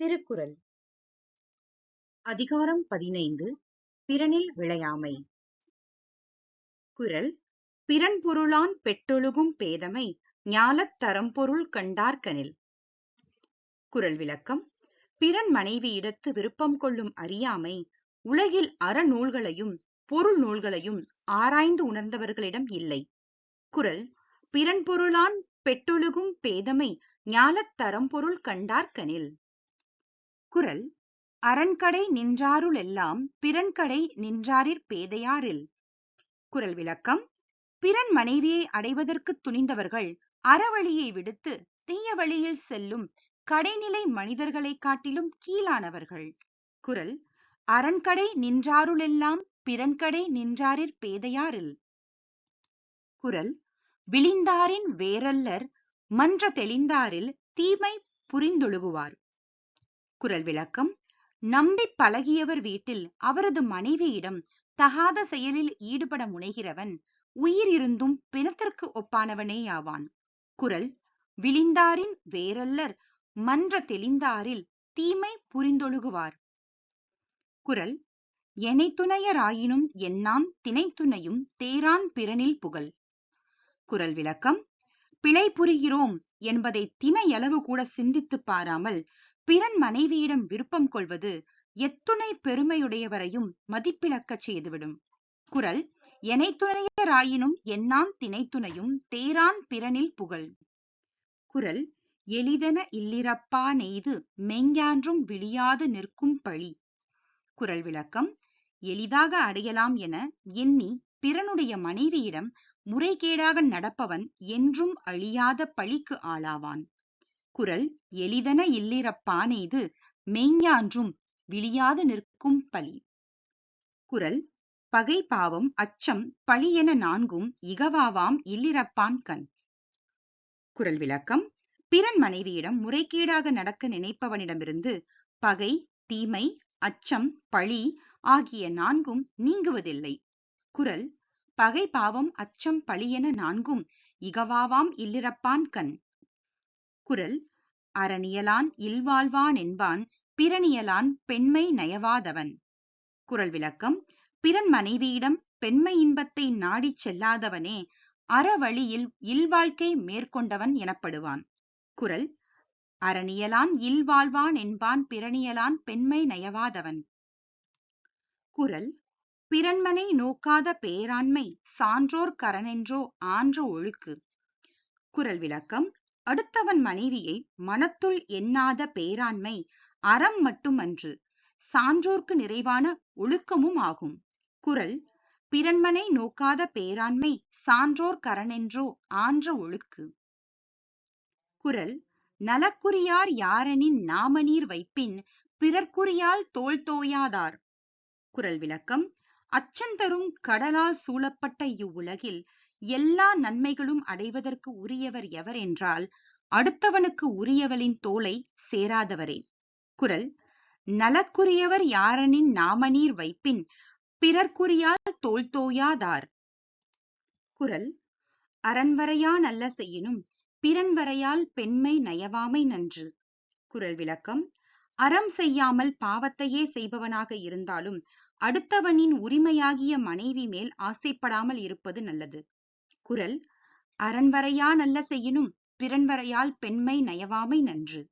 திருக்குறள். அதிகாரம் பதினைந்து பிறனில் விளையாமை குரல் பிறன் பொருளான் பெட்டொழுகும் பேதமை ஞாலத் தரம்பொருள் கண்டார்கனில் குரல் விளக்கம் பிறன் மனைவியிடத்து விருப்பம் கொள்ளும் அறியாமை உலகில் அறநூல்களையும் பொருள் நூல்களையும் ஆராய்ந்து உணர்ந்தவர்களிடம் இல்லை குரல் பிறன் பொருளான் பெட்டொழுகும் பேதமை ஞாலத் தரம்பொருள் கண்டார்கனில் குறள் அரண்கடை நின்றாருளெல்லாம் பிறன்கடை நின்றாரிற் பேதையாரில். குரல் விளக்கம் பிறன் மனைவியை அடைவதற்குத் துணிந்தவர்கள் அறவழியை விடுத்து தீய வழியில் செல்லும் கடைநிலை மனிதர்களைக் காட்டிலும் கீழானவர்கள். குரல் அரண்கடை நின்றாருளெல்லாம் பிறன்கடை நின்றாரிற் பேதையாரில். குரல் விழிந்தாரின் வேரல்லர் மன்ற தெளிந்தாரில் தீமை புரிந்தொழுகுவார். குரல் விளக்கம். நம்பி பழகியவர் வீட்டில் அவரது மனைவியிடம் தகாத செயலில் ஈடுபட முனைகிறவன் உயிர் இருந்தும் பிணத்திற்கு ஒப்பானவனேயாவான் குரல் விழிந்தாரின் வேரல்லர் மன்ற தெளிந்தாரில் தீமை புரிந்தொழுகுவார். குரல் எனை துணையராயினும் என்னான் திணைத்துணையும் தேரான் பிறனில் புகழ். குரல் விளக்கம் பிழை புரிகிறோம் என்பதை தினையளவு கூட சிந்தித்துப் பாராமல் பிறன் மனைவியிடம் விருப்பம் கொள்வது எத்துணை பெருமையுடையவரையும் மதிப்பிழக்கச் செய்துவிடும். குரல் எனை துணையராயினும் என்னான் திணைத்துணையும் தேரான் பிறனில் புகழ் குரல் எளிதென இல்லிரப்பா நெய்து மெஞ்ஞான்றும் விழியாது நிற்கும் பழி குரல் விளக்கம் எளிதாக அடையலாம் என எண்ணி பிறனுடைய மனைவியிடம் முறைகேடாக நடப்பவன் என்றும் அழியாத பழிக்கு ஆளாவான். திருக்குறள் எளிதென இல்லிரப்பானெய்து மெய்ஞான்றும் விழியாது நிற்கும் பழி குறள் பகை பாவம் அச்சம் பழி என நான்கும் இகவாவாம் இல்லிரப்பான் கண். குறள் விளக்கம் பிறன் மனைவியிடம் முறைகேடாக நடக்க நினைப்பவனிடமிருந்து பகை தீமை அச்சம் பழி ஆகிய நான்கும் நீங்குவதில்லை. குறள் பகை பாவம் அச்சம் பழி என நான்கும் இகவாவாம் இல்லிரப்பான் கண். குறள் அறனியலான் இல்வாழ்வான் என்பான் பிறனியலான் பெண்மை நயவாதவன். குரல் விளக்கம் பிறன் மனைவியிடம் பெண்மை இன்பத்தை நாடிச் செல்லாதவனே அறவழியில் இல்வாழ்க்கை மேற்கொண்டவன் எனப்படுவான். குரல் அறனியலான் இல்வாழ்வான் என்பான் பிறனியலான் பெண்மை நயவாதவன் குரல் பிறன்மனை நோக்காத பேராண்மை சான்றோர் கரனென்றோ ஆன்ற ஒழுக்கு குரல் விளக்கம் அடுத்தவன் மனைவியை மனத்துள் எண்ணாத பேராண்மை அறம் மட்டுமன்று சான்றோர்க்கு நிறைவான ஒழுக்கமும் ஆகும். குரல் பிறன்மனை நோக்காத பேராண்மை சான்றோர் கரணென்றோ ஆன்ற ஒழுக்கு குரல் நலக்குரியார் யாரெனின் நாமநீர் வைப்பின் பிறர்க்குரியால் தோல் தோயாதார் குரல் விளக்கம் அச்சந்தரும் கடலால் சூழப்பட்ட இவ்வுலகில் எல்லா நன்மைகளும் அடைவதற்கு உரியவர் எவர் என்றால் அடுத்தவனுக்கு உரியவளின் தோலை சேராதவரே. குரல் நலக்குரியவர் யாரனின் நாமநீர் வைப்பின் பிறர்க்குரியால் தோல் தோயாதார். குரல் அரண்வரையா நல்ல செய்யினும் பிறன்வரையால் பெண்மை நயவாமை நன்று. குரல் விளக்கம் அறம் செய்யாமல் பாவத்தையே செய்பவனாக இருந்தாலும் அடுத்தவனின் உரிமையாகிய மனைவி மேல் ஆசைப்படாமல் இருப்பது நல்லது. குரல் அரண்வரையா நல்ல செய்யினும் பிறன்வரையால் பெண்மை நயவாமை நன்று.